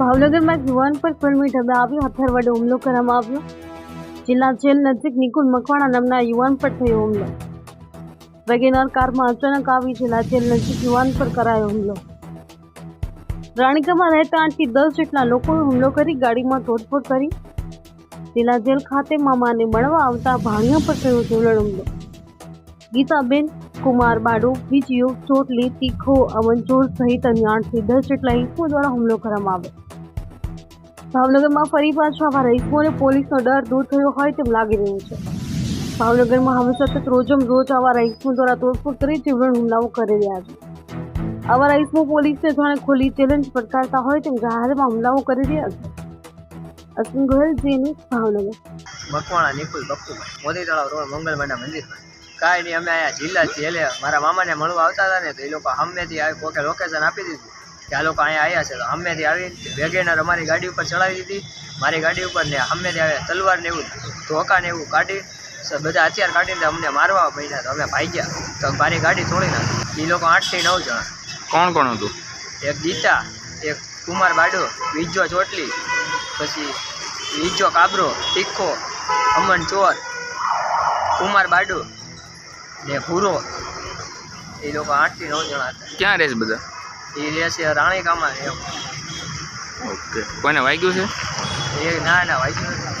ભાવનગરમાં એક યુવાન પર ફિલ્મી ઢબે આવ્યો હથિયાર વડે હુમલો કરવામાં આવ્યો. જિલ્લા જેલ નજીક નિકુલ મકવાણા નામના યુવાન પર થયો હુમલો. વેગેનાર કારમાં અચાનક આવી જિલ્લા જેલ નજીક યુવાન પર કરાયો હુમલો. રાણીકામાં રહેતા આઠથી દસ જેટલા લોકોએ હુમલો કરી, ગાડીમાં તોડફોડ કરી. જિલ્લા જેલ ખાતે મામાને મળવા આવતા ભાણિયા પર થયો જીવલણ હુમલો. ગીતાબેન, કુમાર બાડુ, વિજયો, ચોટલી, તીખો અમનચોર સહિત અન્ય આઠથી દસ જેટલા ઇસમો દ્વારા હુમલો કરવામાં આવ્યો. ભાવનગરમાં ફરી પાછો આવા રહીશોને પોલીસનો ડર દૂર થયો હોય તેમ લાગી રહ્યું છે. ભાવનગરમાં હવે સતત રોજમ રોજ આવા રહીશો દ્વારા તોડફોડ કરી જીવલેણ હુમલાઓ કરી રહ્યા છે. આવા રહીશો પોલીસને જાણે ખુલ્લી ચેલેન્જ પડકારતા હોય તેમ જાહેરમાં હુમલાઓ કરી રહ્યા છે. અશ્વિન ગોયલ જેની ભાવનગર. મકવાણા નિકુલ બક્કુભાઈ મોદી તળાવ રોડ મંગલમાના મંદિરમાં. કાંઈ નહીં, અમે અહીંયા જિલ્લા એટલે મારા મામાને મળવા આવતા હતા ને, તો એ લોકો સામેથી આવી કોકે લોકેશન આપી દીધું. કે આ લોકો અહીંયા આવ્યા છે. તો સામેથી આવી વેગેનર અમારી ગાડી ઉપર ચડાવી દીધી. મારી ગાડી ઉપર ને સામેથી આવ્યા તલવાર ને એવું ધોકા ને એવું કાઢી બધા હથિયાર કાઢીને અમને મારવા પૈસા તો અમે ભાગ્યા. તો મારી ગાડી તોડી નાખી. એ લોકો આઠથી નવ જણા. કોણ કોણ હતું? એક ગીતા એક કુમાર બાડો બીજો ચોટલી પછી બીજો કાબરો તીખો અમન ચોર કુમાર બાડુ ને ભૂરો. એ લોકો આઠથી નવ જણા હતા. ક્યાં રહેશે બધા? એ રહે છે રાણીકામાં ઓકે. કોઈને વાગ્યું છે? એ ના ના વાગ્યું નથી.